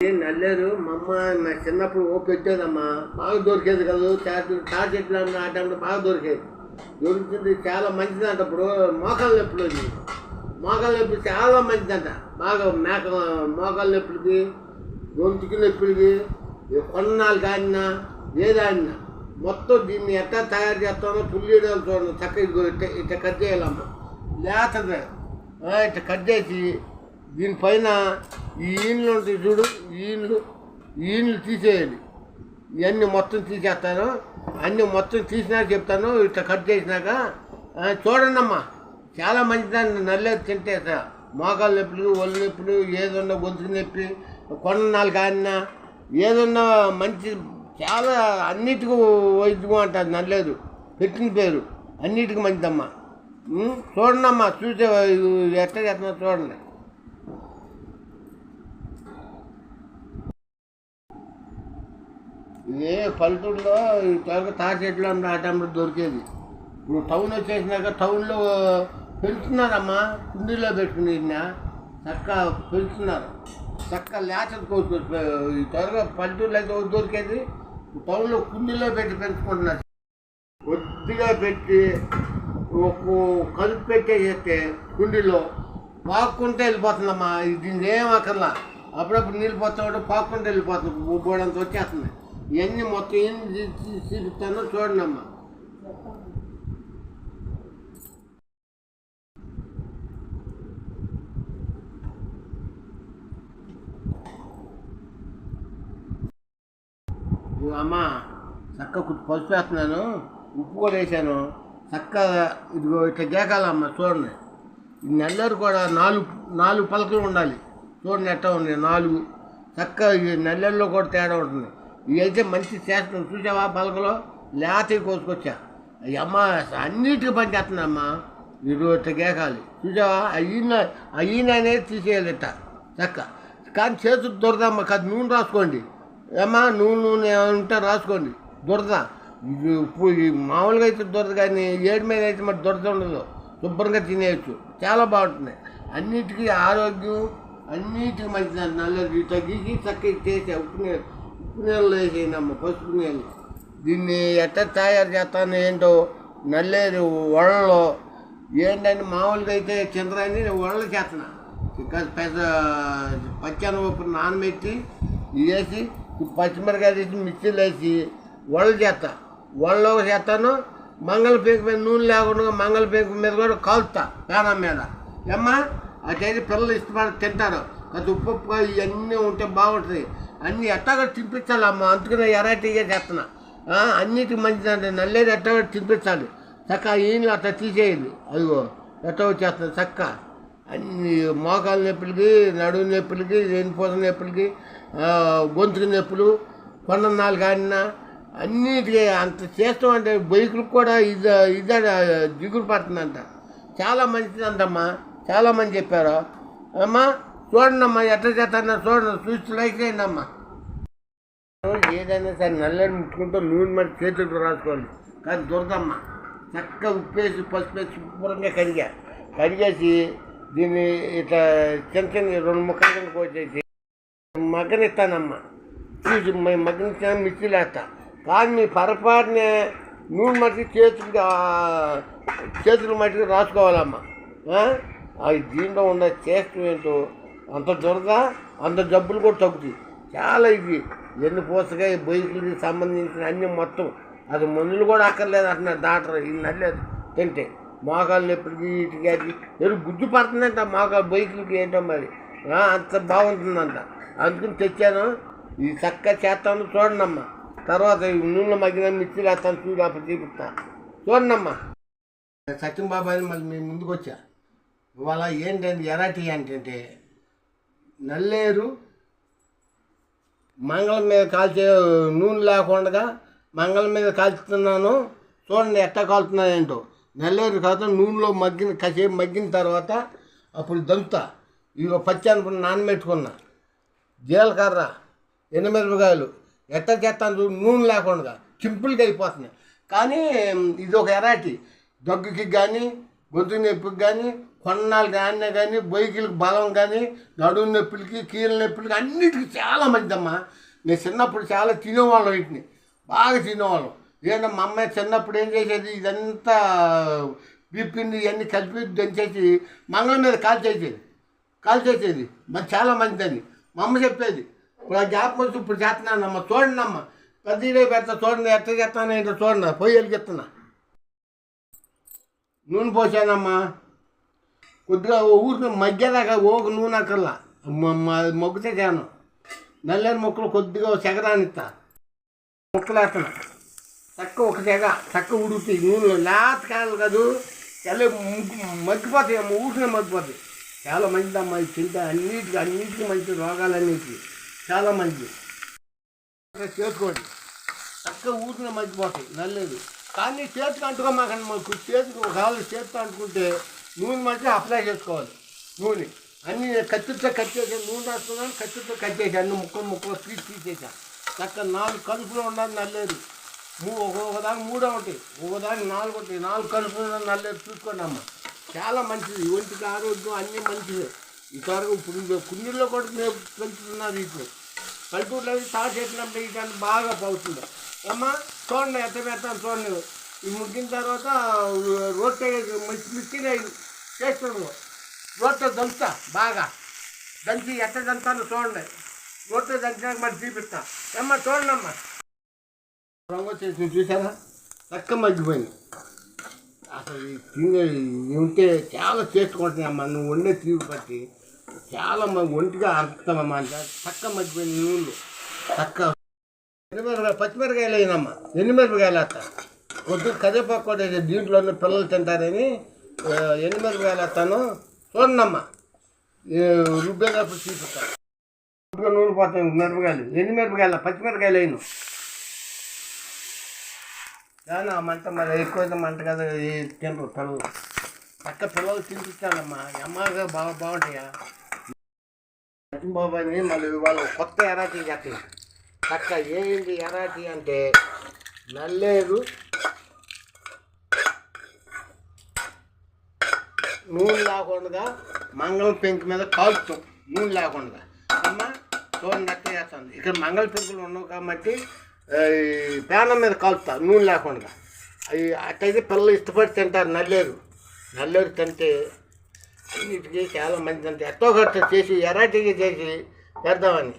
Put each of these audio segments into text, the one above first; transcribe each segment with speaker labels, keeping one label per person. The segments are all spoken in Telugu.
Speaker 1: ఏ నల్లేరు మా అమ్మ నా చిన్నప్పుడు ఓపెట్టేదమ్మా బాగా దొరికేది కదా. చాటు తా చెట్లు నాటంలో బాగా దొరికేది. దొరికింది చాలా మంచిదంట ఇప్పుడు మోకాలు నొప్పులు వచ్చి మోకాలు నొప్పి చాలా మంచిదంట. బాగా మేక మోకాలు నొప్పులకి గొంతుకి నొప్పులకి కొన్నాళ్ళు కానినా ఏదాడినా మొత్తం దీన్ని ఎట్లా తయారు చేస్తానో పుల్లీడలు చూడండి. చక్కగా ఇట్ట ఇట్ట కట్ చేయాలమ్మా. లేతది. ఇట్ట కట్ చేసి దీనిపైన ఈ ఈన్లు ఉంటాయి చూడు ఈన్లు ఈన్లు తీసేయాలి. ఇవన్నీ మొత్తం తీసేస్తాను. అన్నీ మొత్తం తీసినాక చెప్తాను ఇట్లా కట్ చేసినాక. చూడండమ్మా చూడండి అమ్మా చాలా మంచిదాన్ని నల్లేది తింటే మోకాలు నొప్పులు ఒళ్ళు నొప్పులు ఏదన్నా గొంతు నొప్పి కొన్నాళ్ళు కానినా ఏదన్నా మంచి చాలా అన్నిటికీ వైద్యం అంటారు నల్లేదు పెట్టిన పేరు. అన్నిటికీ మంచిదమ్మా. చూడండమ్మా చూడండి అమ్మా చూసే ఎట్లా చేస్తున్నా చూడండి. ఏ పల్లెటూరులో ఈ త్వరగా తాటి చెట్లు టైంలో దొరికేది. ఇప్పుడు టౌన్ వచ్చేసినాక టౌన్లో పెంచుతున్నారమ్మా కుండీలో పెట్టుకుని చక్క పెంచుతున్నారు. చక్క లేచది కోసుకొచ్చి ఈ త్వరగా పల్లెటూరులో అయితే దొరికేది. టౌన్లో కుండీలో పెట్టి పెంచుకుంటున్నారు. కొద్దిగా పెట్టి ఒక కలుపు పెట్టేసేస్తే కుండీలో పాక్కుంటే వెళ్ళిపోతుందమ్మా. దీన్ని ఏం అక్కర్లా. అప్పుడప్పుడు నీళ్ళు పోతా పాక్కుంటే వెళ్ళిపోతుంది. బోడంత వచ్చేస్తుంది. ఇవన్నీ మొత్తం ఏం చూపిస్తానో చూడండి అమ్మా చక్క పసుపు వేస్తున్నాను ఉప్పు కూడా వేసాను. చక్క ఇదిగో ఇట్లా గేకాలమ్మ చూడండి. ఈ నెల్లూరు కూడా నాలుగు నాలుగు పలకలు ఉండాలి. చూడండి ఎట్టా ఉంది నాలుగు. చక్క ఈ నెల్లూరులో కూడా తేడా ఉంటుంది. వెళ్తే మంచి చేస్తాను చూసావా పలకలో లేతవి కోసుకొచ్చా. అయ్యి అమ్మ అన్నిటికీ పనిచేస్తున్నామ్మా ఇరవై ఇది గేకాలి చూసావా? అయిన అయ్యిన అనేది తీసేయాలి ఇట్ట చక్క. కానీ చేతులు దొరదమ్మా. కాదు నూనె రాసుకోండి. ఏమ్మా నూనె నూనె ఉంటే రాసుకోండి. దొరద. ఇప్పుడు ఈ మామూలుగా అయితే దొరద కానీ ఏడు మీద అయితే మరి దొరద ఉండదు. శుభ్రంగా తినేయచ్చు. చాలా బాగుంటుంది. అన్నిటికీ ఆరోగ్యం అన్నిటికీ మంచిది నల్లది తగ్గించి చక్కగా చేసే ఉప్పు నీళ్ళు ఉప్పు పసుపు నీళ్ళు దీన్ని ఎట్లా తయారు చేస్తాను ఏంటో నల్లేరు వడలో ఏంటంటే మామూలుగా అయితే చంద్రాన్ని వడలు చేస్తున్నా. ఇంకా పెద్ద పచ్చనపప్పు నానబెట్టి వేసి పచ్చిమిరకాయ తీసి మిక్సీలు వేసి వడలు చేస్తా. వడలో చేస్తాను. మంగళపీక మీద నూనె లేకుండా మంగళపీక మీద కూడా కాలుతా పేనం మీద. ఏమ్మా అటైతే పిల్లలు ఇష్టపడి తింటారు. అది ఉప్పు ఇవన్నీ ఉంటే బాగుంటుంది. అన్నీ ఎట్టాగా తినిపించాలమ్మా. అందుకనే ఎరాటీగా చేస్తున్నా. అన్నిటి అన్నిటికి నల్లేది ఎట్టగా తినిపించాలి. చక్క ఈయనలు అట్లా తీసేయాలి అదిగో ఎట్ట వచ్చేస్తుంది చక్క. అన్ని మోకాలు నొప్పులకి నడుము నొప్పులకి వెన్నుపూస నొప్పులకి గొంతుకు నొప్పులు కొండ నాలుగు ఆడినా అన్నిటికీ అంత చేస్తాం అంటే బైకులకు కూడా ఇది ఇదే దిగులు పడుతుందంట. చాలా మంచిదంటమ్మా. చాలా మంది చెప్పారు. అమ్మా చూడండి అమ్మా ఎట్లా చేస్తానో చూడండి చూసి లైక్ అయిందమ్మా. ఏదైనా సరే నల్లని ముట్టుకుంటూ నూనె మరి చేతులు రాసుకోవాలి కానీ దొరదమ్మ చక్కగా ఉప్పేసి పసుపు వేసి శుభ్రంగా కడిగా. కడిగేసి దీన్ని ఇట్లా చిన్న చిన్న రెండు ముక్కలు కింద కోసేసి మగ్గనిస్తానమ్మా. చూసి మేము మగ్గనిచ్చిన మిక్సీలు వేస్తా. కానీ మీ పొరపాటునే నూనె మట్టి చేతులు చేతులు మట్టికి రాసుకోవాలమ్మా. అది అవి దీంట్లో ఉన్న చేస్తూ ఏంటో అంత దొరద అంత జబ్బులు కూడా తగ్గుతాయి. చాలా ఇవి. ఎన్ని పూసకాయ బైకులకి సంబంధించిన అన్ని మొత్తం. అది మందులు కూడా అక్కర్లేదు అంటున్నారు డాక్టర్. ఇది నడలేదు. తింటే మోకాలు నొప్పికి వీటికి అది ఎరు గుజ్జు పడుతుందంట మోకాలు బైకులకి ఏంటో మరి. అంత బాగుంటుందంట. అందుకని తెచ్చాను. ఇది చక్కగా చేస్తాను చూడండమ్మా. తర్వాత ఈ నూనె మగ్గిన మిర్చి వేస్తాను చూడు అప్పుడు చూపిస్తా. చూడండమ్మా. సత్యం బాబాయ్ మళ్ళీ మీ ముందుకు వచ్చా ఇవాళ ఏంటంటే ఎరాటి ఏంటంటే నల్లేరు మంగళం మీద కాల్చే నూనె లేకుండా మంగళం మీద కాల్చుతున్నాను. చూడండి ఎట్లా కాలుతున్నాను ఏంటో. నల్లేరు కాదు నూనెలో మగ్గిన కాసేపు మగ్గిన తర్వాత అప్పుడు దంతా ఇవి పచ్చి అనుకున్న నానబెట్టుకున్నా. జీలకర్ర ఎండుమిరపకాయలు ఎట్ట చేస్తాను నూనె లేకుండా సింపుల్గా అయిపోతున్నాయి. కానీ ఇది ఒక ఎరాటి దగ్గుకి కానీ గొంతు నొప్పికి కానీ కొన్నాళ్ళు కానీ కానీ బొయ్యకిలకి బలం కానీ నడుము నొప్పులకి కీళ్ళ నొప్పులకి అన్నిటికీ చాలా మంచిదమ్మా. నేను చిన్నప్పుడు చాలా తినేవాళ్ళం వీటిని. బాగా తినేవాళ్ళం. ఏంటంటే మా అమ్మాయి చిన్నప్పుడు ఏం చేసేది? ఇదంతా బిప్పింది ఇవన్నీ కలిపి దంచేసి మంగళం మీద కాల్చేసేది కాల్చేసేది మరి చాలా మంచిదని. మా అమ్మ చెప్పేది. ఇప్పుడు ఆ జ్ఞాపకం వచ్చి ఇప్పుడు చేస్తున్నానమ్మ చూడండి అమ్మ పెద్దడే పెడతా చూడండి ఎట్ట చేస్తాను ఏంటో చూడండి. పొయ్యి వెలిగిస్తున్నా. నూనె పోసానమ్మా. కొద్దిగా ఊరికి మధ్యదాకా ఓక నూనె అక్కర్లా. మొగ్గుతే చేను నల్లేరు మొక్కలు కొద్దిగా సెగరానిస్తా మొక్కలేస్తాను వేస్తున్నా చక్క ఒక సెగ చక్క ఉడుకుతాయి నూనెలో లేత కాయలు కాదు చాలా ముగ్గు మగ్గిపోతాయి. అమ్మ ఊరినే మగ్గిపోతాయి. చాలా మంచిదమ్మా ఇది తింటే అన్నిటికీ అన్నిటికీ మంచి రోగాలన్నిటికీ. చాలా మంచిది. చేసుకోండి. చక్కగా ఊరినే మగ్గిపోతాయి. నల్లేదు. కానీ చేతికి అంటుకోమాకండి మాకు. చేతికి ఒకవేళ చేతితో అంటుకుంటే నూనె మాత్రం అప్లై చేసుకోవాలి. నూనె. అన్ని కత్తితో కట్టేసి నూనె రాస్తున్నాను కత్తితో కట్టేసి అన్ని ముక్కలు ముక్కలు తీసి తీసేసాను చక్క నాలుగు కలుపులో ఉండాలి నల్లేదు మూ ఒకదానికి మూడో ఉంటాయి. ఒకదానికి నాలుగు ఉంటాయి. నాలుగు కలుపులు ఉన్న నల్లేదు చూసుకోండి అమ్మ. చాలా మంచిది. ఒంటికి ఆరోగ్యం అన్నీ మంచిది. ఇంతవరకు ఇప్పుడు కుండీల్లో కూడా మేము పెంచుతున్నారు ఇప్పుడు. పల్లెటూరులో అయితే తాడు చేసినప్పుడు ఇటాన్ని బాగా పోతుంది అమ్మా చూడండి ఎంత పెడతాను చూడండి. ఈ ముగ్గిన తర్వాత రోట్టె మంచి మిక్కిన చేస్తున్నాడు రోట్టె దంచుతా బాగా. దంచి ఎట్ట దంతాను చూడండి. రోడ్డు దంచినాక మరి చూపిస్తా. అమ్మ చూడండి అమ్మా రంగు వచ్చేసి చూసారా చక్క మగ్గిపోయింది. అసలు ఈ ఉంటే చాలా చేసుకుంటున్నాయి అమ్మ. నువ్వు వండే తీరు బట్టి చాలా మంది ఒంటిగా అర్థమమ్మా చక్క మగ్గిపోయిన నూనెలు చక్క. ఎనిమిరపకాయ పచ్చిమిరకాయలు అయినమ్మా ఎనిమిరపకాయలు అత్త. వద్దు కరివేపాకు కూడా దీంట్లో ఉన్న పిల్లలు తింటారని ఆ, ఎన్నిమిరపకాయలు వేస్తాను చూడండమ్మా ఈ రుబ్బేటప్పుడు చూపిస్తాను నూనె పోతాయి మిరపకాయలు. ఎన్ని మిరపకాయలు? పచ్చిమిరపకాయలు అయిన కానీ ఆ మంట మరి ఎక్కువ మంట కదా ఈ తినరు పిల్లలు పక్క పిల్లలు తినిపించాలమ్మా అమ్మగా బాగా బాగుంటాయా? బాబు అని మళ్ళీ వాళ్ళు కొత్త ఎరాటీ చేస్తాయి చక్క ఏంటి ఎరాటీ అంటే నల్లేరు నూనె లేకుండా మంగళం పెంకు మీద కాల్చుతాం నూనె లేకుండా అమ్మ చూడండి అక్క చేస్తాను ఇక్కడ మంగళ పెంకులు ఉండవు కాబట్టి పేనం మీద కాలుతా నూనె లేకుండా అవి అట్టయితే పిల్లలు ఇష్టపడి తింటారు నల్లేరు. నల్లేరు తింటే అన్నిటికీ చాలా మంచిది అంటే ఎట్టో ఖర్చు చేసి ఎరాటిగా చేసి పెడదామని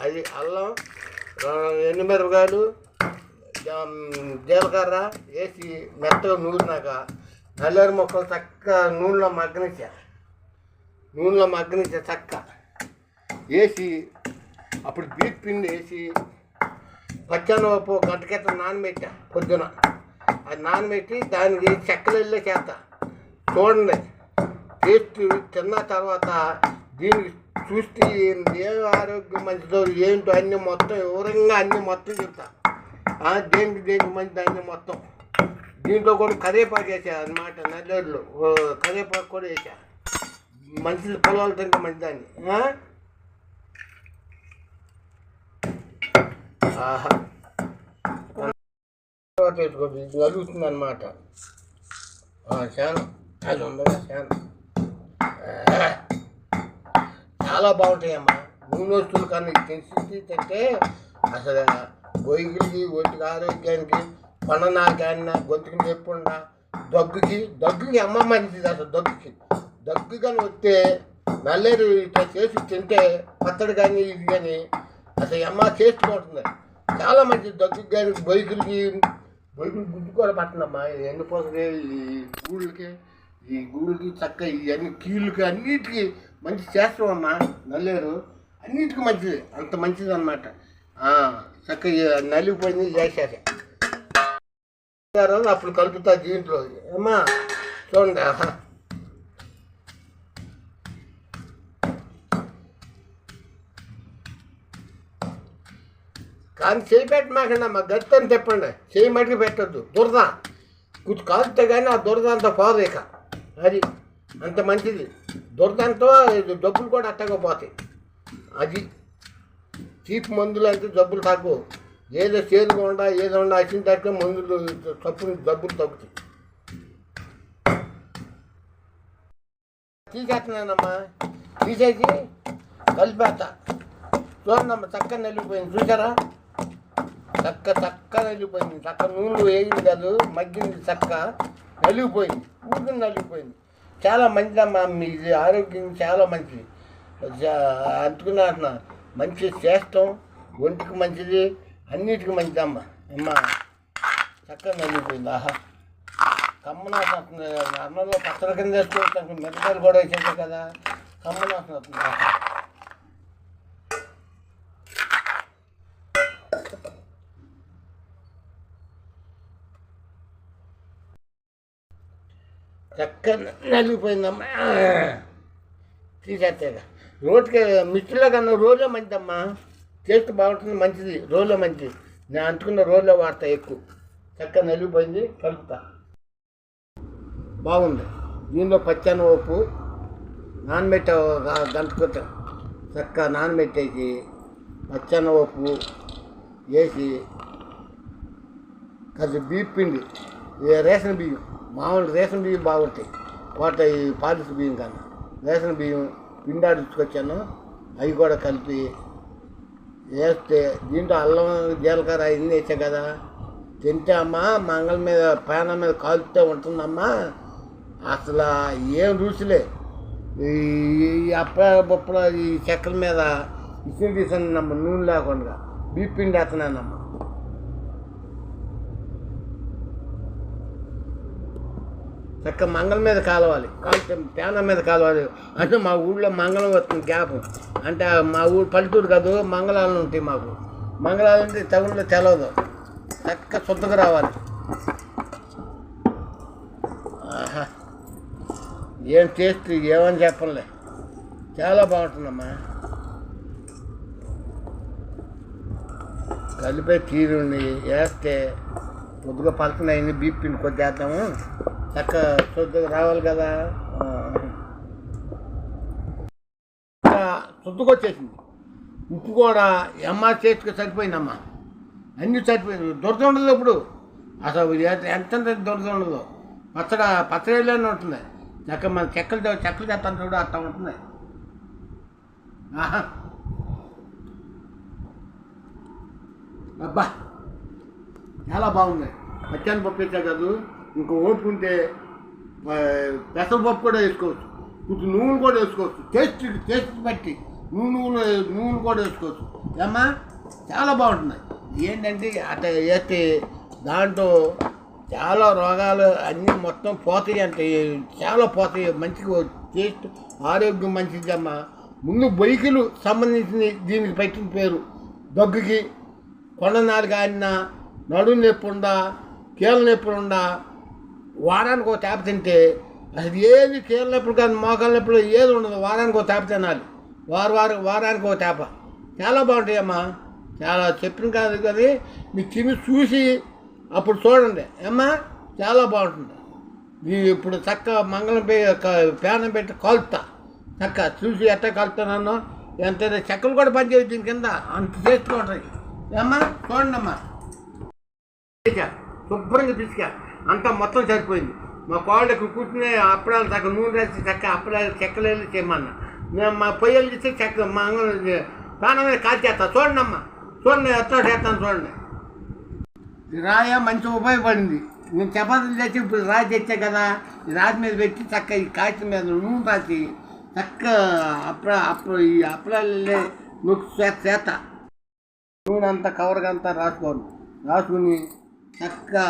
Speaker 1: అది అల్లం ఆ, ఎండుమిరపకాయలు జీలకర్ర వేసి మెత్తగా నూరినాక నల్లేరు మొక్కలు చక్క నూనెలో మగ్గనిచ్చా. నూనెలో మగ్గనిచ్చా చక్క. వేసి అప్పుడు బీట్ పిండి వేసి పచ్చనపప్పు గంటకెత్త క్రితం నానబెట్టా పొద్దున. అది నానబెట్టి దానికి చెక్కలు వెళ్ళే చేస్తా చూడండి. టేస్ట్ తిన్న తర్వాత దీనికి చూస్తే ఏ ఆరోగ్యం మంచిదో ఏంటో అన్నీ మొత్తం వివరంగా అన్నీ మొత్తం చెప్తా. దేనికి దేనికి మంచిది అన్నీ మొత్తం. దీంట్లో కూడా కరివేపాకు వేసా అనమాట నల్లేరులో ఓ, కూడా వేసా మంచిది పొలాలు తింటే మంచిదాన్ని. ఆహా. ఇది కలుగుతుంది అనమాట చాలా. అది ఉండగా చాలా. చాలా బాగుంటాయమ్మా. నూనె వస్తువులు కన్నా తెలిసి తింటే అసలు గొయ్యికి ఒంటికి ఆరోగ్యానికి పననాకన్నా గొంతుకి నొప్పుండా దగ్గుకి దగ్గుకి అమ్మ మంచిది అసలు దగ్గుకి. దగ్గు కానీ వస్తే నల్లేరు ఇట్లా చేసి తింటే పచ్చడి కానీ ఇది కానీ అసలు అమ్మ టేస్ట్ చేసుకుంటుంది చాలా మంచిది. దగ్గుకి కానీ బొయ్యికి బొయ్యికి గుడ్డు కూడా పట్టనమ్మా ఎండిపోతుంది ఈ గూళ్ళకి ఈ గూళ్ళకి చక్క ఇవన్నీ కీళ్ళకి అన్నిటికీ మంచి చేస్తామమ్మా నల్లేరు. అన్నిటికీ మంచిది. అంత మంచిది అనమాట చక్క నలిగిపోయింది చేసేసా. అప్పుడు కలుపుతా దీంట్లో. అమ్మా చూడండి. కానీ చేయి పెట్టమాకండి అమ్మా గత్తని చెప్పండి. చేయి మటుకు పెట్టద్దు. దురద. కొంచెం కాలుతే కానీ ఆ దురద అంత పోదు ఇక. అది అంత మంచిది. దురదంతో డబ్బులు కూడా అట్టగా పోతాయి అది. చీప్ మందులు అంటే జబ్బులు తగ్గు ఏదో చేదుగా ఉండా ఏదో ఉండా వచ్చిన తర్వాత మందులు తప్పు డబ్బులు తగ్గుతాయి. తీసేస్తున్నానమ్మా తీసేసి కలిపేస్తా. చూడండమ్మా చక్క నలిగిపోయింది. చూసారా చక్క చక్క నలిగిపోయింది. చక్క నూనె వేయింది కాదు మగ్గింది చక్క. నలిగిపోయింది. ఊరికి నలిగిపోయింది. చాలా మంచిదమ్మా మీది ఆరోగ్యం చాలా మంచిది. జా- అందుకున్నా మంచి చేస్తాం ఒంటికి మంచిది అన్నిటికీ మంచిదమ్మా అమ్మా. చక్కగా నలిగిపోయింది. ఆహా. కమ్మనాశం వస్తుంది అన్నంలో పచ్చల కింద వేసుకోవచ్చు మిరపకాయలు కూడా వేసేది కదా. కమ్మనాశం వస్తుంది ఆహా. చక్కగా నలిగిపోయిందమ్మా తీసేస్తాయి రోడ్కి మిర్చిలో కన్నా రోజే మంచిదమ్మా. టేస్ట్ బాగుంటుంది మంచిది. రోల్లో మంచిది. నేను అంటుకున్న రోల్లో వాడతా ఎక్కువ. చక్కగా నలిగిపోయింది కలుపుతా. బాగుంది. దీనిలో పచ్చని ఉప్పు నానబెట్ట ఒక గంట చక్కగా నానబెట్టేసి పచ్చని ఉప్పు వేసి కాస్త బియ్యం పిండి. ఏ రేషన్ బియ్యం మామూలు రేషన్ బియ్యం బాగుంటాయి. కోట ఈ పాలిస్ బియ్యం కన్నా. రేషన్ బియ్యం పిండాడించుకొచ్చాను అవి కూడా కలిపి వేస్తే దీంట్లో అల్లం జీలకర్ర అవన్నీ వేసా కదా. తింటే అమ్మా మంగళ మీద పేన మీద కాలుతూ ఉంటుందమ్మా. అసలు ఏం రుచిలే. ఈ అప్ప బొప్పల ఈ చెక్కల మీద ఇచ్చిన తీసాను నమ్మ నూనె లేకుండా. బీప్ వేస్తున్నానమ్మా చక్క మంగళం మీద కాలవాలి. కాలితే ప్యానం మీద కాలవాలి. అంటే మా ఊళ్ళో మంగళం వస్తుంది గ్యాప్. అంటే మా ఊరు పల్లెటూరు కాదు మంగళాలు ఉంటాయి మాకు. మంగళాలు అంటే తగులో తెలవదు. చక్క శుద్ధగా రావాలి. ఆహా. ఏం టేస్ట్ ఏమని చెప్పలే చాలా బాగుంటుందమ్మా. కలిపే తీరుని వేస్తే కొద్దిగా పలకనైంది బీపీని కొద్దిగా చక్క శుద్ధగా రావాలి కదా? ఆ. వచ్చేసింది ఉప్పు కూడా ఎంఆర్ చేతికి సరిపోయిందమ్మా. అన్నీ సరిపోయింది. దురద ఉండదు ఇప్పుడు. అసలు ఎంత ఎంత ఉండదు. పచ్చడ పచ్చడిలోనే ఉంటుంది. చక్క మన చెక్కలు చెక్కలు చేస్తాను చూడు అట్లా ఉంటుంది. ఆహా. అబ్బా చాలా బాగుంది మధ్యాహ్నం పప్పు ఇచ్చా కాదు. ఇంకా ఓపుకుంటే పెసరపప్పు కూడా వేసుకోవచ్చు. కొంచెం నూనె కూడా వేసుకోవచ్చు. టేస్ట్ టేస్ట్ బట్టి నూనె నూనె నూనె కూడా వేసుకోవచ్చు. ఏమ్మా చాలా బాగుంటుంది ఏంటంటే అట్లా వేస్తే దాంట్లో చాలా రోగాలు అన్నీ మొత్తం పోతాయి అంటే చాలా పోతాయి. మంచిగా టేస్ట్ ఆరోగ్యం మంచిది అమ్మా. ముందు బొయ్యికలు సంబంధించిన దీనికి పెట్టిన పేరు. దగ్గుకి కొండనారు కాడినా నడు నొప్పి ఉందా కీళ్ళ నొప్పి ఉందా వారానికి ఒక తేప తింటే అసలు ఏది కీళ్ళ నొప్పులు కానీ మోకాల నొప్పులు ఏది ఉండదు వారానికి ఒక తేప తినాలి. వారు వారు వారానికి ఒక తేప. చాలా బాగుంటాయమ్మా. చాలా చెప్పిన కాదు కానీ మీకు తిని చూసి అప్పుడు చూడండి. అమ్మా చాలా బాగుంటుంది. ఇది ఇప్పుడు చక్క మంగళం పేనం పెట్టి కాలుతా చక్క చూసి ఎట్ట కలుపుతానో ఎంత చెక్కలు కూడా పనిచేయదు దీని కింద. అంత చేసుకోండి అమ్మా చూడండి అమ్మా శుభ్రంగా తీసుకెళ్ళి అంతా మొత్తం సరిపోయింది. మా కోళ్ళకి కూర్చుని అప్పడాలు తగ్గ నూనె రాసి చక్క అప్పడాలు చెక్కలు చేయమన్నా. మేము మా పొయ్యలు ఇస్తే చెక్క మా అంగ ప్రాణం మీద కాల్చేస్తా చూడండి అమ్మా చూడండి ఎట్లా చేస్తాను చూడండి. రాయ మంచి ఉపయోగపడింది. నేను చపాతీలు తెచ్చి ఇప్పుడు రాయి తెచ్చా కదా. ఈ రాజు మీద పెట్టి చక్క ఈ కాచి మీద నూనె రాసి చక్క అప్ర అప్పుడు ఈ అప్రాలే నొక్కి చేత. నూనె అంతా కవర్గా అంతా రాసుకోండి రాసుకుని చక్కగా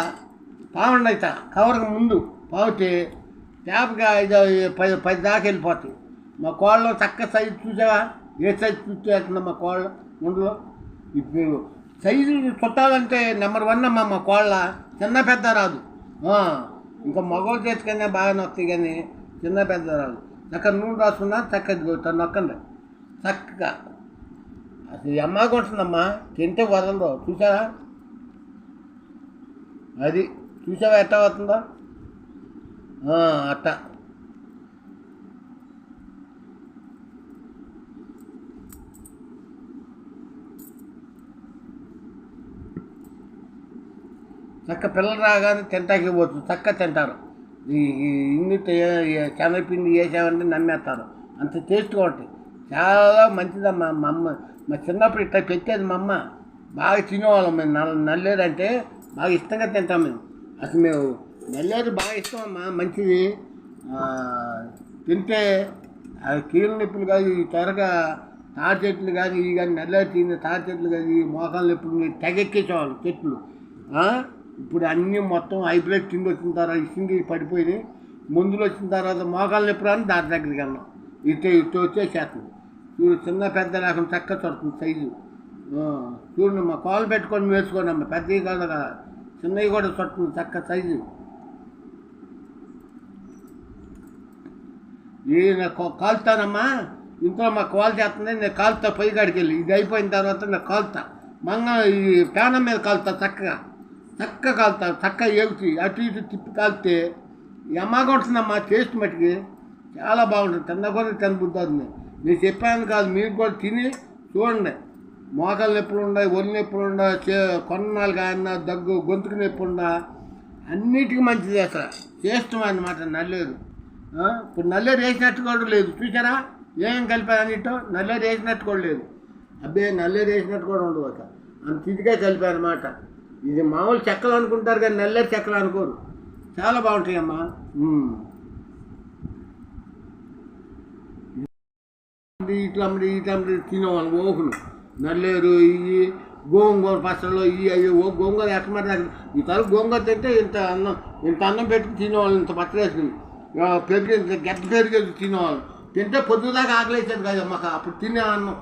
Speaker 1: పావండి అయితే కవర్కి ముందు పావుతే చేపగా ఐదు పది పది దాకా వెళ్ళిపోతాయి. మా కోళ్ళలో చక్క సైజు చూసావా? ఏ సైజు చూసేస్తున్నా మా కోళ్ళ ముందులో ఇప్పుడు సైజు చుట్టాలంటే నెంబర్ వన్ అమ్మా మా కోళ్ళ చిన్న పెద్ద రాదు. ఇంకా మగవాళ్ళు చేతికైనా బాగా నొస్తాయి కానీ చిన్న పెద్ద రాదు. చక్కగా నూనె రాసుకున్నా చక్కగా నొక్కండి. చక్కగా. అసలు అమ్మాగా ఉంటుందమ్మా తింటే వదలదు. చూసారా అది చూసావా ఎట్టా అవుతుందో? అట్ట. చక్క పిల్లలు రాగానే తింటాకి పోతుంది. చక్క తింటారు. ఈ ఇన్ని ఇన్నిట శనగపిండి వేసామంటే నమ్మేస్తారు. అంత టేస్ట్గా ఉంటాయి చాలా మంచిదమ్మా మా అమ్మ మా చిన్నప్పుడు ఇట్లా పెట్టేది మా అమ్మ. బాగా తినేవాళ్ళం మేము. నల్ నల్లేరు బాగా ఇష్టంగా తింటాం మేము. అసలు మేము నల్లేరు బాగా ఇష్టం అమ్మా మంచిది. తింటే కీళ్ళ నొప్పులు కాదు త్వరగా తాడి చెట్లు కానీ ఇవి కానీ నల్లేరు తిన్న తాడి చెట్లు కానీ ఈ మోకాళ్ళ నొప్పులు తెగెక్కేసేవాళ్ళు చెట్లు. ఇప్పుడు అన్నీ మొత్తం హైబ్రిడ్ తిండి వచ్చిన తర్వాత ఇసింది పడిపోయి మందులు వచ్చిన తర్వాత మోకాళ్ళ నొప్పులు అని దాని దగ్గరికి వెళ్ళాం. ఇటు ఇటు వచ్చేసేస్తుంది. చూడు చిన్న పెద్ద లేకుండా చక్క చూడుతుంది సైజు. చూడండి మా కాలు పెట్టుకొని వేసుకోండి అమ్మ పెద్దవి కాదు కదా. చిన్నవి కూడా చడుతుంది చక్క సైజు. ఈయన నేను కాలుతానమ్మా. ఇంట్లో మా కాల్ చేస్తుంది నేను కాలుతా పై కాడికి వెళ్ళి. ఇది అయిపోయిన తర్వాత నేను కాలుతా. మంగ ఈ ప్యానం మీద కాలుతా చక్కగా. చక్కగా కాలుతా చక్కగా ఏగుచి అటు ఇటు తిప్పి కాలితే ఎమ్మగా ఉంటుందమ్మా టేస్ట్ మట్టికి చాలా బాగుంటుంది. తిన్న కూడా తినబుద్ధి అవుతుంది నేను చెప్పాను కాదు మీరు కూడా తిని చూడండి. మోకాలు నొప్పులు ఉన్నాయి ఒళ్ళు నొప్పులు చే కొన్నాళ్ళు కానీ దగ్గు గొంతుకు నొప్పి ఉండ అన్నిటికీ మంచిది అసలు చేస్తాం అన్నమాట నల్లేరు ఇప్పుడు నల్లేరు వేసినట్టు కూడా లేదు చూసారా ఏం కలిపారు అన్నిటో నల్లేరు వేసినట్టు కూడా లేదు అబ్బే నల్లేరు వేసినట్టు కూడా ఉండవు అసలు అంత ఇదిగా కలిపారు అనమాట ఇది మామూలు చెక్కలు అనుకుంటారు కానీ నల్లేరు చెక్కలు అనుకోరు చాలా బాగుంటాయి అమ్మా ఇట్లా అమ్మడి ఇట్లా అమ్మడి తినేవాళ్ళు ఓకులు నల్లేరు ఇవి గోంగూర పచ్చళ్ళు ఇవి అవి ఓ గోంగూర ఎక్కమని దగ్గర ఈ తరకు గోంగూర తింటే ఇంత అన్నం ఇంత అన్నం పెట్టి తినేవాళ్ళు ఇంత పచ్చడి వేసుకుని. పెరుగు ఇంత గడ్డ పెరిగేది తినేవాళ్ళు. తింటే పొద్దుదాకా ఆకలేసేది కదమ్మా అప్పుడు తినే అన్నం.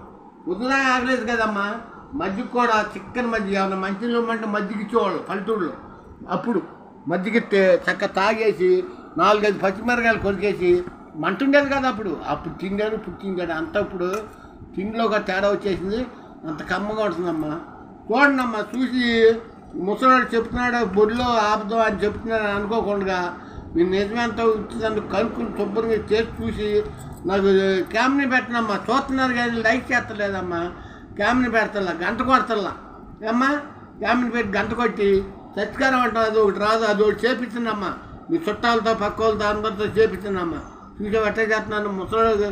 Speaker 1: పొద్దుదాకా ఆకలేదు కదమ్మా. మజ్జిగ కూడా చిక్కని మజ్జిగ ఏమన్నా మంచిలో అంటే మజ్జిగ ఇచ్చేవాళ్ళు పల్లెటూరులో. అప్పుడు మజ్జిగిస్తే చక్క తాగేసి నాలుగైదు పచ్చిమిరకాయలు కొరికేసి మంట ఉండేది కదా అప్పుడు. అప్పుడు తిండాడు ఇప్పుడు తిండాడు అంత ఇప్పుడు తిండిలో ఒక తేడా వచ్చేసింది. అంత కమ్మగా ఉంటుందమ్మా. చూడండి అమ్మా చూసి ముసలాడు చెప్తున్నాడు బొడిలో ఆపుదాం అని చెప్తున్నాడు అనుకోకుండా మీరు నిజమంతా ఇచ్చిందని కనుక్కుని శుభ్రంగా చేసి చూసి నాకు క్యామ్ని పెట్టనమ్మా. చూస్తున్నారు కానీ లైక్ చేస్తలేదమ్మా. క్యామ్ని పెడతల్లా గంట కొడతల్లా. ఏమ్మా? క్యామ్ని పెట్టి గంట కొట్టి సత్కారం అంటారు అది ఒకటి రాదు అది ఒకటి చేపించిందమ్మా మీ చుట్టాలతో పక్క వాళ్ళతో అందరితో చేపించిందమ్మా చూసే ఎట్లా చేస్తున్నాను ముసలాడు?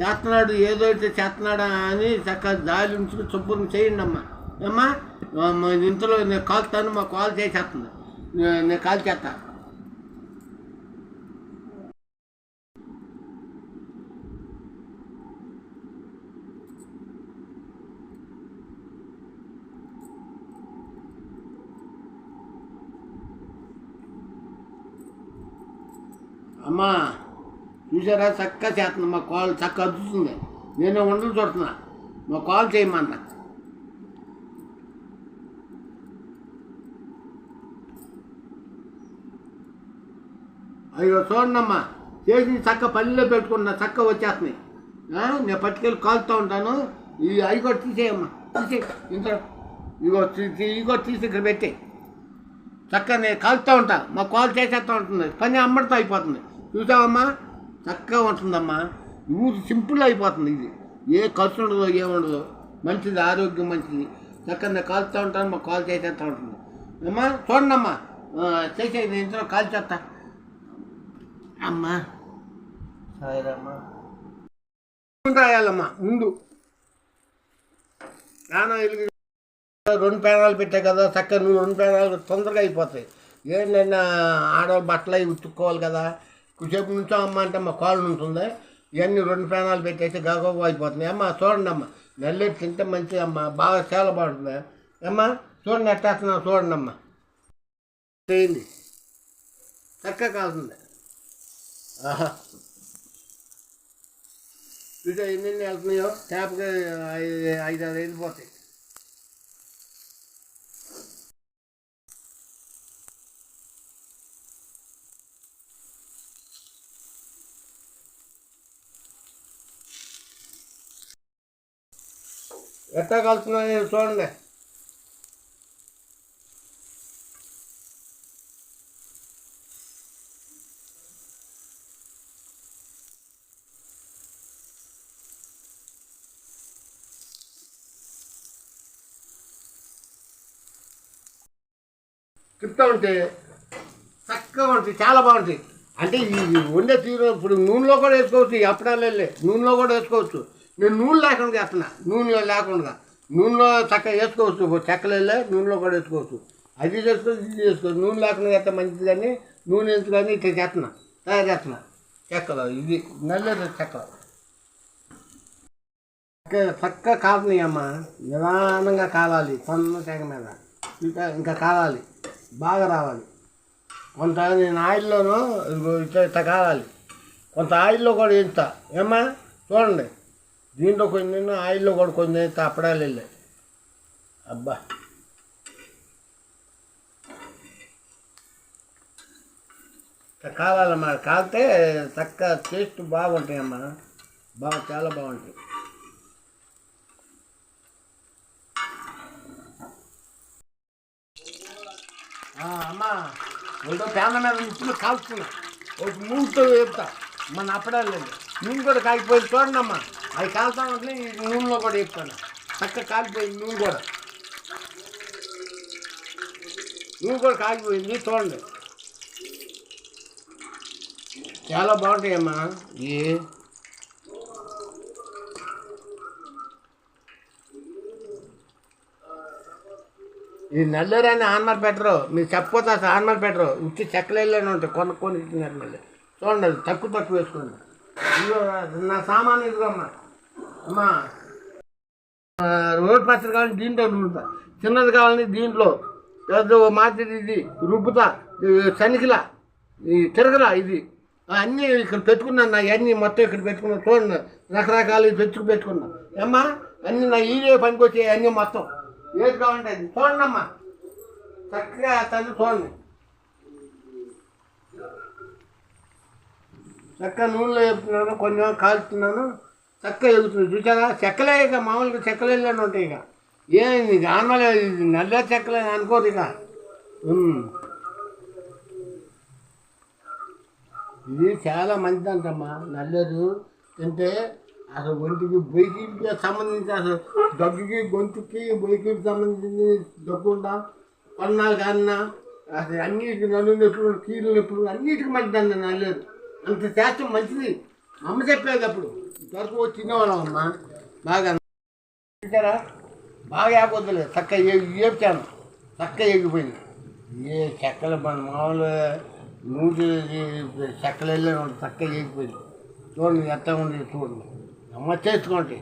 Speaker 1: చేస్తున్నాడు ఏదో అయితే చేస్తున్నాడా అని చక్కగా దాలి ఉంచుకుని శుభ్రం చేయండి అమ్మా అమ్మా ఇంతలో ఇంట్లో నేను కాలుతాను మా కాల్ చేసేస్తుంది. నేను కాల్ చేస్తా. అమ్మా చూసారా? చక్కగా చేస్తుంది. మా కాల్ చక్కగా అద్దుతుంది. నేను ఉండలు చూస్తున్నా. మా కాల్ చేయమన్నా అయ్యో చూడండమ్మా. చేసి చక్క పల్లెలో పెట్టుకున్నా చక్క వచ్చేస్తున్నాయి. నేను పట్టుకెళ్ళి కాలుతూ ఉంటాను. ఈ అవి కూడా తీసేయమ్మా. తీసే ఇంత ఇగో ఇగో తీసి ఇక్కడ పెట్టే చక్క నేను కాలుతూ ఉంటా. మా కాల్ చేసేస్తూ ఉంటుంది. పని అమ్మడితో అయిపోతుంది. చూసావమ్మా? చక్కగా ఉంటుందమ్మా యూజ్ సింపుల్ అయిపోతుంది ఇది. ఏ ఖర్చు ఉండదు ఏముండదు మంచిది ఆరోగ్యం మంచిది. చక్కగా నేను కాలుతూ ఉంటాను మా కాల్ చేసేస్తూ ఉంటుంది. అమ్మా చూడండమ్మా. చేసే నేను ఇంట్లో కాల్ చేస్తా. అమ్మా. సరేమ్మా రాయాలమ్మా ముందు. నాన్న ఇల్లు రెండు పేనాలు పెట్టాయి కదా చక్కగా నువ్వు రెండు పేనాలు తొందరగా అయిపోతాయి. ఏంటన్నా ఆడవాళ్ళు బట్టలు అవి ఉతుక్కోవాలి కదా? కొద్దిసేపు నుంచో అమ్మ అంటే అమ్మ కాళ్ళు ఉంటుంది ఇవన్నీ రెండు ప్రాణాలు పెట్టేసి గగవ అయిపోతున్నాయి అమ్మ చూడండి అమ్మ నల్లేరు తింటే మంచిది అమ్మ బాగా చాలా పడుతుంది. అమ్మ చూడండి ఎట్టేస్తున్నా చూడండి అమ్మ. చేయండి. చక్కగా కాలుతుంది. ఆహా. చూసా ఎన్ని వెళ్తున్నాయో ట్యాప్కి ఐదు ఐదు ఆరు వెళ్ళిపోతాయి ఎట్లా కలుతున్నాయో చూడండి. తిప్పుతూ ఉంటే చక్కగా ఉంటుంది చాలా బాగుంటుంది. అంటే ఈ వండే తీరు ఇప్పుడు నూనెలో కూడా వేసుకోవచ్చు ఈ అప్పడాలు నూనెలో కూడా వేసుకోవచ్చు. నేను నూనె లేకుండా చేస్తున్నా. నూనెలో లేకుండా. నూనెలో చక్కగా వేసుకోవచ్చు. చెక్కలే నూనెలో కూడా వేసుకోవచ్చు. అది చేసుకోవచ్చు ఇది చేసుకోవచ్చు. నూనె లేకుండా చేస్తే మంచిది కానీ నూనె ఎంచుకొని ఇట్లా చేస్తున్నా. తయారు చేస్తున్నా. చెక్కలు ఇది నల్లేరు చెక్కలు. చక్క చక్కగా అమ్మ. నిదానంగా కాలాలి సన్న తెగ మీద. ఇంకా ఇంకా కాలాలి. బాగా రావాలి. కొంత నేను ఆయిల్లోనూ ఇదిగో ఇట్లా ఇట్లా కావాలి కొంత ఆయిల్లో కూడా ఇంత ఏమ్మా? చూడండి. దీంట్లో కొంచెం ఆయిల్లో కూడా కొంచెం అయితే అప్పడాలు వెళ్ళాయి. అబ్బా. కావాలమ్మా కాలితే చక్క టేస్ట్ బాగుంటాయమ్మా. బాగా చాలా బాగుంటాయి. అమ్మా ఏదో పేద మీద ఇప్పుడు కాల్చుకున్నా. ఒక మూడుతో వేపుతా. మన అప్పడాలు లేదు నూనె కూడా కాగిపోయింది చూడండి అమ్మా అవి కాలుతా ఉంటే ఈ నూనెలో కూడా వేపుతాను చక్కగా కాలిపోయింది నూనె కూడా. నూనె కూడా కాగిపోయింది చూడండి. చాలా బాగుంటాయి అమ్మా ఏ? ఈ నల్లేరని ఆన్మర్ పెట్టరు. మీరు చెప్పపోతే అసలు ఆన్మర్ పెట్టరు. ఉచ్చి చెక్కలేని ఉంటాయి. కొనుక్కొని ఇచ్చినారు మళ్ళీ. చూడండి అది తక్కువ తక్కువ వేసుకోండి నా సామాన్ ఇదిగో అమ్మా. రోడ్ పచ్చడి కావాలని దీంట్లో రుబ్బుతా చిన్నది కావాలని దీంట్లో. పెద్ద మాదిరి ఇది రుబ్బుతా. చనికిలా శనికిల. ఈ తిరగల ఇది. అన్నీ ఇక్కడ పెట్టుకున్నాను నా అన్నీ మొత్తం ఇక్కడ పెట్టుకున్నా చూడండి రకరకాలు తెచ్చుకు పెట్టుకున్నా అమ్మా అన్నీ నా ఈడే పనికి వచ్చాయి అన్నీ మొత్తం. ఏది కావాలంటే అది. చూడండి అమ్మా చక్కగా తల్లి చూడండి. చక్కగా నూనెలో వేపుతున్నాను కొంచెం కాల్చుతున్నాను. చక్కగా ఎగుతుంది చూసారా? చెక్కలే ఇక మామూలుగా చెక్కలు వెళ్ళని ఉంటాయి ఇక. ఏం ఇది నార్మల్ నల్ల చెక్కలే అనుకోరు ఇక. ఇది చాలా మంచిదంటమ్మా. నల్లదు. తింటే అసలు ఒంటికి బొయ్యికి సంబంధించి అసలు దగ్గుకి గొంతుకి బొయ్యికి సంబంధించి దగ్గు కొన్నాళ్ళు కాన్నా అసలు అన్నిటికి నలుగు నొప్పులు కీళ్ళు నొప్పులు అన్నిటికి మంచిదండి నల్లదు. అంత శాస్త్రం మంచిది. అమ్మ చెప్పేది వచ్చి తినేవాళ్ళం అమ్మ. బాగా చూసారా బాగా ఆగొద్దులేదు చక్కగా ఏడ్చాను చక్కగా ఎగిపోయింది ఏ చెక్కలు మన మామూలు నూటి చెక్కలు వెళ్ళాను చక్కగా ఎగిపోయింది చూడండి ఎంత ఉంది చూడండి అమ్మ చేసుకోండి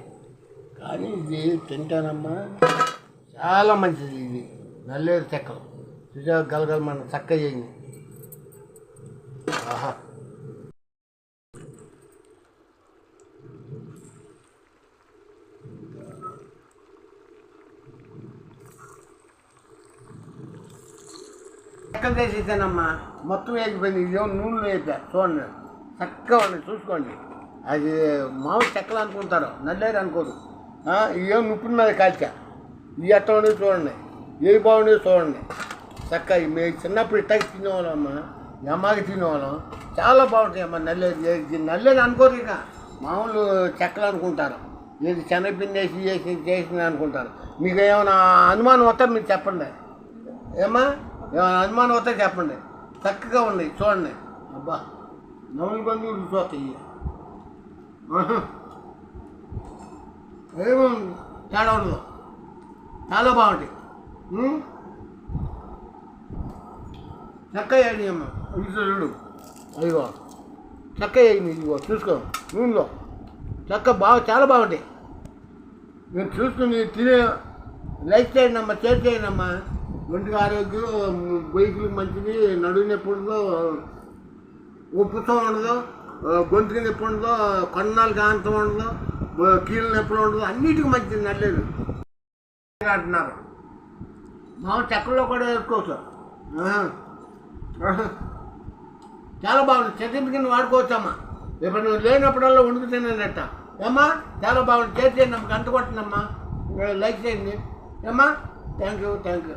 Speaker 1: కానీ ఇది తింటానమ్మా. చాలా మంచిది ఇది. నల్లేరు చెక్కలు. చూసా గలగల మన చక్కగా చేయింది ఆహా. చక్కలు చేసేసానమ్మా మొత్తం వేగిపోయింది ఇదేమో నూనెలో వేసా చూడండి. చక్కగా ఉన్నాయి చూసుకోండి. అది మామూలు చెక్కలు అనుకుంటారు. నల్లేరు అనుకోరు. ఆ, ఇవేమో నుప్పుడు మీద కాల్చా. ఇవి ఎట్ట ఉండేది చూడండి. ఏ బాగుండేది చూడండి. చక్కగా మేము చిన్నప్పుడు ఇట్టకి తినేవాళ్ళం అమ్మ అమ్మకి తినేవాళ్ళం. చాలా బాగుంటాయి అమ్మ నల్లేరు ఇది నల్లేరు అనుకోరు ఇక. మామూలు చెక్కలు అనుకుంటారు. ఇది శనగపిండి వేసి చేసి చేసింది అనుకుంటారు. మీకు ఏమైనా అనుమానం వస్తే మీరు చెప్పండి. ఏమా ఏమైనా అనుమానం వస్తే చెప్పండి. చక్కగా ఉన్నాయి చూడండి. అబ్బా నవ్వులు బంధు చూస్తాయి. ఏమో తేడా ఉండదు. చాలా బాగుంటాయి. ఉం? చక్కగా వేయండి అమ్మ. చూడు. అయ్యో చక్కగా వేయండి ఇదిగో. చూసుకో. నూనెలో. చక్క బాగా చాలా బాగుంటాయి. నేను చూసుకుని తినే లైక్ చేయండి అమ్మా షేర్ చేయండి అమ్మా. ఒంటికి ఆరోగ్యం బైకులు మంచిది నడువు నొప్పి ఉండదు ఉప్పుతో ఉండదు ఆ, గొంతుకి నొప్పి ఉండదు కొన్నాళ్ళు కాంతం ఉండదు కీళ్ళ నొప్పులు ఉండదు అన్నిటికీ మంచిది నడలేదు. అంటున్నారు. మా చెక్కల్లో కూడా వేసుకోవచ్చు. చాలా బాగుంది. చెట్టు కింద వాడుకోవచ్చు అమ్మా ఇప్పుడు నువ్వు లేనప్పుడల్లా వండుకు తిన్నానట ఏమ్మా? చాలా బాగుంది. చేసేయండి చేయండి అమ్మా గంట లైక్ చేయండి. ఏమ్మా? థ్యాంక్ యూ థ్యాంక్ యూ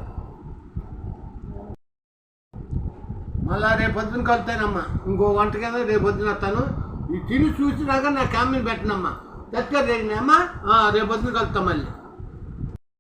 Speaker 1: మళ్ళా రేపు పొద్దున కలుతానమ్మా. ఇంకో వంట కదా రేపు పొద్దున వస్తాను. ఈ తిని చూసినాక నా కామెంట్ పెట్టనమ్మా. చక్కగా జరిగినాయమ్మా రేపు పొద్దున కలుతాం మళ్ళీ.